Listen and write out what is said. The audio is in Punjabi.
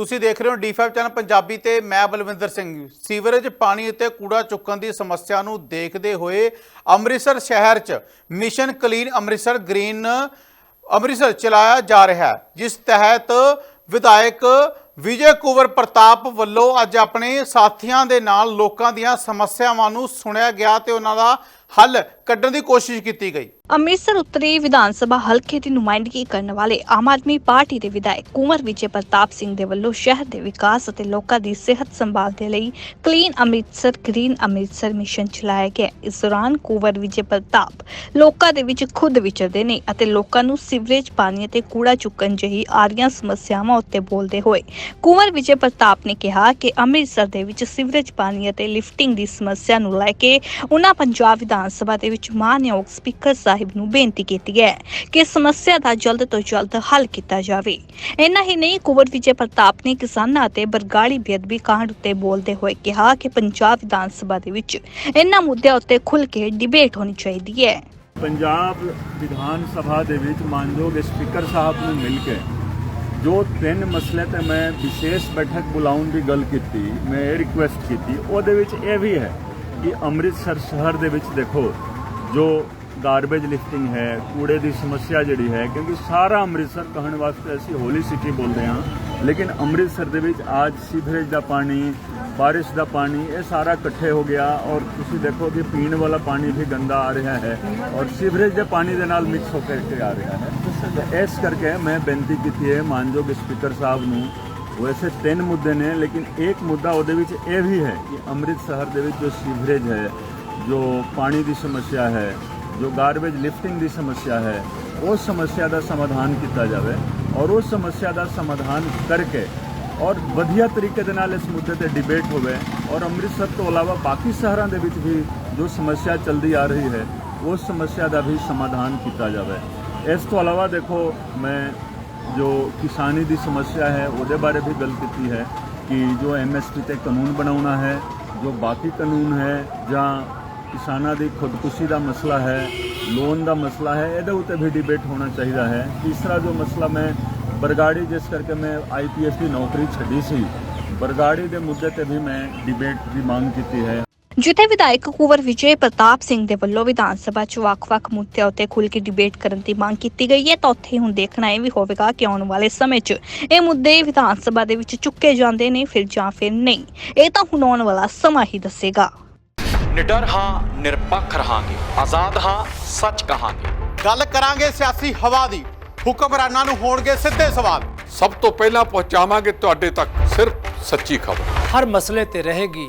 ਤੁਸੀਂ ਦੇਖ ਰਹੇ ਹੋ D5 ਚੈਨਲ ਪੰਜਾਬੀ ਤੇ ਮੈਂ ਬਲਵਿੰਦਰ ਸਿੰਘ। ਸੀਵਰੇਜ ਪਾਣੀ ਅਤੇ ਕੂੜਾ ਚੁੱਕਣ ਦੀ ਸਮੱਸਿਆ ਨੂੰ ਦੇਖਦੇ ਹੋਏ ਅੰਮ੍ਰਿਤਸਰ ਸ਼ਹਿਰ 'ਚ mission clean Amritsar green Amritsar ਚਲਾਇਆ ਜਾ ਰਿਹਾ ਹੈ, ਜਿਸ ਤਹਿਤ ਵਿਧਾਇਕ ਵਿਜੇ ਕੁਵਰ ਪ੍ਰਤਾਪ ਵੱਲੋਂ ਅੱਜ ਆਪਣੇ ਸਾਥੀਆਂ ਦੇ ਨਾਲ ਲੋਕਾਂ ਦੀਆਂ ਸਮੱਸਿਆਵਾਂ ਨੂੰ ਸੁਣਿਆ ਗਿਆ ਤੇ ਉਹਨਾਂ ਦਾ ਹੱਲ ਕੱਢਣ ਦੀ ਕੋਸ਼ਿਸ਼ ਕੀਤੀ ਗਈ। ਅੰਮ੍ਰਿਤਸਰ ਉੱਤਰੀ ਵਿਧਾਨ ਸਭਾ ਹਲਕੇ ਦੀ ਨੁਮਾਇੰਦਗੀ ਕਰਨ ਵਾਲੇ ਆਮ ਆਦਮੀ ਪਾਰਟੀ ਦੇ ਵਿਧਾਇਕ ਕੁੰਵਰ ਵਿਜੇ ਪ੍ਰਤਾਪ ਸਿੰਘ ਦੇ ਵੱਲੋਂ ਸ਼ਹਿਰ ਦੇ ਵਿਕਾਸ ਅਤੇ ਲੋਕਾਂ ਦੀ ਸਿਹਤ ਸੰਭਾਲ ਦੇ ਲਈ clean Amritsar, green Amritsar mission ਚਲਾਇਆ ਗਿਆ। ਇਸ ਦੌਰਾਨ ਕੁੰਵਰ ਵਿਜੇ ਪ੍ਰਤਾਪ ਲੋਕਾਂ ਦੇ ਵਿੱਚ ਖੁਦ ਵਿਚਰਦੇ ਨੇ ਅਤੇ ਲੋਕਾਂ ਨੂੰ ਸੀਵਰੇਜ, ਪਾਣੀ ਅਤੇ ਕੂੜਾ ਚੁੱਕਣ ਜਿਹੀ ਆਰੀਆਂ ਸਮੱਸਿਆਵਾਂ ਉੱਤੇ ਬੋਲਦੇ ਹੋਏ ਕੁੰਵਰ ਵਿਜੇ ਪ੍ਰਤਾਪ ਨੇ ਕਿਹਾ ਕਿ ਅੰਮ੍ਰਿਤਸਰ ਦੇ ਵਿੱਚ ਸੀਵਰੇਜ, ਪਾਣੀ ਅਤੇ ਲਿਫਟਿੰਗ ਦੀ ਸਮੱਸਿਆ ਨੂੰ ਲੈ ਕੇ ਉਹਨਾਂ ਪੰਜਾਬ ਵਿਧਾਨ ਸਭਾ ਦੇ ਵਿੱਚ ਮਾਨਯੋਗ ਸਪੀਕਰ ਸਾਹਿਬ ਨੂੰ ਬੇਨਤੀ ਕੀਤੀ ਹੈ ਕਿ ਸਮੱਸਿਆ ਦਾ ਜਲਦ ਤੋਂ ਜਲਦ ਹੱਲ ਕੀਤਾ ਜਾਵੇ। ਇੰਨਾ ਹੀ ਨਹੀਂ, ਕੁੰਵਰ ਵਿਜੇ ਪ੍ਰਤਾਪ ਨੇ ਕਿਸਾਨਾਂ ਅਤੇ ਬਰਗਾੜੀ ਬੇਅਦਬੀ ਕਾਂਡ ਉੱਤੇ ਬੋਲਦੇ ਹੋਏ ਕਿਹਾ ਕਿ ਪੰਜਾਬ ਵਿਧਾਨ ਸਭਾ ਦੇ ਵਿੱਚ ਇਹਨਾਂ ਮੁੱਦਿਆਂ ਉੱਤੇ ਖੁੱਲ੍ਹ ਕੇ ਡਿਬੇਟ ਹੋਣੀ ਚਾਹੀਦੀ ਹੈ। ਪੰਜਾਬ ਵਿਧਾਨ ਸਭਾ ਦੇ ਵਿੱਚ ਮਾਨਯੋਗ ਸਪੀਕਰ ਸਾਹਿਬ ਨੂੰ ਮਿਲ ਕੇ ਜੋ ਤਿੰਨ ਮਸਲੇ ਤੇ ਮੈਂ ਵਿਸ਼ੇਸ਼ ਬੈਠਕ ਬੁਲਾਉਣ ਦੀ ਗੱਲ ਕੀਤੀ, ਮੈਂ ਰਿਕੁਐਸਟ ਕੀਤੀ, ਉਹਦੇ ਵਿੱਚ ਇਹ ਵੀ ਹੈ ਕਿ ਅੰਮ੍ਰਿਤਸਰ ਸ਼ਹਿਰ ਦੇ ਵਿੱਚ ਦੇਖੋ, ਜੋ ਗਾਰਬੇਜ ਲਿਫਟਿੰਗ ਹੈ, ਕੂੜੇ ਦੀ ਸਮੱਸਿਆ ਜਿਹੜੀ ਹੈ, ਕਿਉਂਕਿ ਸਾਰਾ ਅੰਮ੍ਰਿਤਸਰ ਕਹਿਣ ਵਾਸਤੇ ਅਸੀਂ ਹੋਲੀ ਸਿਟੀ ਬੋਲਦੇ ਹਾਂ, ਲੇਕਿਨ ਅੰਮ੍ਰਿਤਸਰ ਦੇ ਵਿੱਚ ਅੱਜ ਸੀਵਰੇਜ ਦਾ ਪਾਣੀ, ਬਾਰਿਸ਼ ਦਾ ਪਾਣੀ, ਇਹ ਸਾਰਾ ਇਕੱਠੇ ਹੋ ਗਿਆ ਔਰ ਤੁਸੀਂ ਦੇਖੋ ਕਿ ਪੀਣ ਵਾਲਾ ਪਾਣੀ ਵੀ ਗੰਦਾ ਆ ਰਿਹਾ ਹੈ ਔਰ ਸੀਵਰੇਜ ਦੇ ਪਾਣੀ ਦੇ ਨਾਲ ਮਿਕਸ ਹੋ ਕੇ ਆ ਰਿਹਾ ਹੈ। ਇਸ ਕਰਕੇ ਮੈਂ ਬੇਨਤੀ ਕੀਤੀ ਹੈ, ਮਾਨਯੋਗ ਸਪੀਕਰ ਸਾਹਿਬ ਨੂੰ ਵੈਸੇ ਤਿੰਨ ਮੁੱਦੇ ਨੇ ਲੇਕਿਨ ਇੱਕ ਮੁੱਦਾ ਉਹਦੇ ਵਿੱਚ ਇਹ ਵੀ ਹੈ ਕਿ ਅੰਮ੍ਰਿਤਸਰ ਦੇ ਵਿੱਚ ਜੋ ਸੀਵਰੇਜ ਹੈ ਜੋ ਪਾਣੀ ਦੀ ਸਮੱਸਿਆ ਹੈ ਜੋ ਗਾਰਬੇਜ ਲਿਫਟਿੰਗ ਦੀ ਸਮੱਸਿਆ ਹੈ ਉਸ ਸਮੱਸਿਆ ਦਾ ਸਮਾਧਾਨ ਕੀਤਾ ਜਾਵੇ ਔਰ ਉਸ ਸਮੱਸਿਆ ਦਾ ਸਮਾਧਾਨ ਕਰਕੇ ਔਰ ਵਧੀਆ ਤਰੀਕੇ ਦੇ ਨਾਲ ਇਸ ਮੁੱਦੇ ਤੇ ਡਿਬੇਟ ਹੋਵੇ ਔਰ ਅੰਮ੍ਰਿਤਸਰ ਤੋਂ ਇਲਾਵਾ ਬਾਕੀ ਸ਼ਹਿਰਾਂ ਦੇ ਵਿੱਚ ਵੀ ਜੋ ਸਮੱਸਿਆ ਚੱਲਦੀ ਆ ਰਹੀ ਹੈ ਉਸ ਸਮੱਸਿਆ ਦਾ ਵੀ ਸਮਾਧਾਨ ਕੀਤਾ ਜਾਵੇ ਇਸ ਤੋਂ ਇਲਾਵਾ ਦੇਖੋ ਮੈਂ ਜੋ ਕਿਸਾਨੀ ਦੀ ਸਮੱਸਿਆ ਹੈ ਉਹਦੇ ਬਾਰੇ ਵੀ ਗੱਲ ਕੀਤੀ ਹੈ ਕਿ ਜੋ ਐਮਐਸਪੀ ਤੇ ਕਾਨੂੰਨ ਬਣਾਉਣਾ ਹੈ ਜੋ ਬਾਕੀ ਕਾਨੂੰਨ ਹੈ ਜਾਂ ਕਿਸਾਨਾਂ ਦੀ ਖੁਦਕੁਸ਼ੀ ਦਾ ਮਸਲਾ ਹੈ ਲੋਨ ਦਾ ਮਸਲਾ ਹੈ ਇਹਦੇ ਉੱਤੇ ਵੀ ਡਿਬੇਟ ਹੋਣਾ ਚਾਹੀਦਾ ਹੈ ਤੀਸਰਾ ਜੋ ਮਸਲਾ ਮੈਂ ਬਰਗਾੜੀ ਜਿਸ ਕਰਕੇ ਮੈਂ ਆਈਪੀਐਸ ਦੀ ਨੌਕਰੀ ਛੱਡੀ ਸੀ ਬਰਗਾੜੀ ਦੇ ਮੁੱਦੇ ਤੇ ਵੀ ਮੈਂ ਡਿਬੇਟ ਦੀ ਮੰਗ ਕੀਤੀ ਹੈ ਜਿੱਥੇ ਵਿਧਾਇਕ ਕੁੰਵਰ ਵਿਜੇ ਪ੍ਰਤਾਪ ਸਿੰਘ ਦੇ ਵੱਲੋਂ ਵਿਧਾਨ ਸਭਾ 'ਚ ਵੱਖ-ਵੱਖ ਮੁੱਦਿਆਂ ਉੱਤੇ ਖੁੱਲ੍ਹ ਕੇ ਡਿਬੇਟ ਕਰਨ ਦੀ ਮੰਗ ਕੀਤੀ ਗਈ ਹੈ। ਤਾਂ ਉੱਥੇ ਹੁਣ ਦੇਖਣਾ ਇਹ ਵੀ ਹੋਵੇਗਾ ਕਿ ਆਉਣ ਵਾਲੇ ਸਮੇਂ 'ਚ ਇਹ ਮੁੱਦੇ ਵਿਧਾਨ ਸਭਾ ਦੇ ਵਿੱਚ ਚੁੱਕੇ ਜਾਂਦੇ ਨੇ ਫਿਰ ਜਾਂ ਫਿਰ ਨਹੀਂ। ਇਹ ਤਾਂ ਹੁਣ ਆਉਣ ਵਾਲਾ ਸਮਾਂ ਹੀ ਦੱਸੇਗਾ। ਨਿਡਰ ਹਾਂ ਨਿਰਪੱਖ ਰਹਾਂਗੇ। ਆਜ਼ਾਦ ਹਾਂ ਸੱਚ ਕਹਾਂਗੇ। ਗੱਲ ਕਰਾਂਗੇ ਸਿਆਸੀ ਹਵਾ ਦੀ। ਹੁਕਮਰਾਨਾਂ ਨੂੰ ਹੋਣਗੇ ਸਿੱਧੇ ਸਵਾਲ। ਸਭ ਤੋਂ ਪਹਿਲਾਂ ਪਹੁੰਚਾਵਾਂਗੇ ਤੁਹਾਡੇ ਤੱਕ ਸਿਰਫ ਸੱਚੀ ਖਬਰ। ਹਰ ਮਸਲੇ ਤੇ ਰਹੇਗੀ